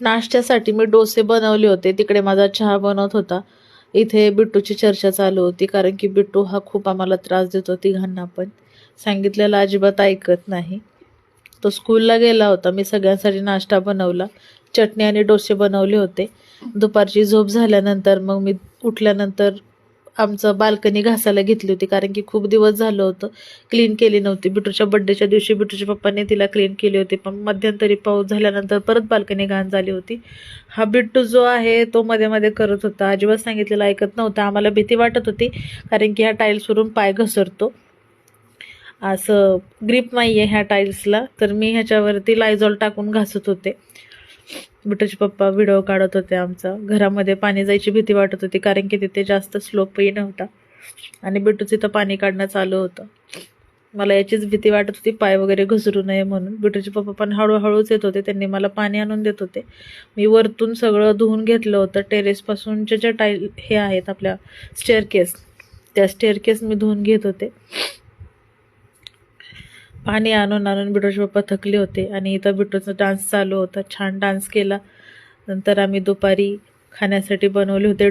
नाश्त्यासाठी मी डोसे बनवले होते. तिकडे माझा चहा बनवत होता. इथे बिट्टूची चर्चा चालू होती कारण की बिट्टू हा खूप आम्हाला त्रास देतो तिघांना पण. सांगितलेला अजिबात ऐकत नाही. तो स्कूलला गेला होता. मी सगळ्यांसाठी नाश्ता बनवला. चटणी आणि डोसे बनवले होते. दुपारची झोप झाल्यानंतर मग मी उठल्यानंतर आमचं बाल्कनी घासायला घेतली होती कारण की खूप दिवस झालं होतं. क्लीन केली नव्हती. बिटूच्या बड्डेच्या दिवशी बिटूच्या पप्पाने तिला क्लीन केली होती. पण मध्यंतरी पाऊस झाल्यानंतर परत बाल्कनी घाण झाली होती. हा बिट्टू जो आहे तो मध्ये मध्ये करत होता. अजिबात सांगितलेलं ऐकत नव्हता. आम्हाला भीती वाटत होती कारण की ह्या टाईल्सवरून पाय घसरतो. असं ग्रीप नाही आहे ह्या टाईल्सला तर मी ह्याच्यावरती लायझॉल टाकून घासत होते. बिटूचे पप्पा व्हिडिओ काढत होते आमचा. घरामध्ये पाणी जायची भीती वाटत होती कारण की तिथे जास्त स्लोपही नव्हता. आणि बिटूचं तर पाणी काढणं चालू होतं. मला याचीच भीती वाटत होती पाय वगैरे घसरू नये म्हणून. बिटूचे पप्पा पण हळूहळूच येत होते त्यांनी मला पाणी आणून देत होते. मी वरतून सगळं धुवून घेतलं होतं टेरेसपासूनच्या ज्या टाईल हे आहेत आपल्या स्टेअरकेस त्या स्टेअरकेस मी धुवून घेत होते. पाणी आणून आणून बिटूचे पप्पा थकले होते. आणि इथं बिटोचा डान्स चालू होता. छान डान्स केला. नंतर आम्ही दुपारी खाण्यासाठी बनवले होते.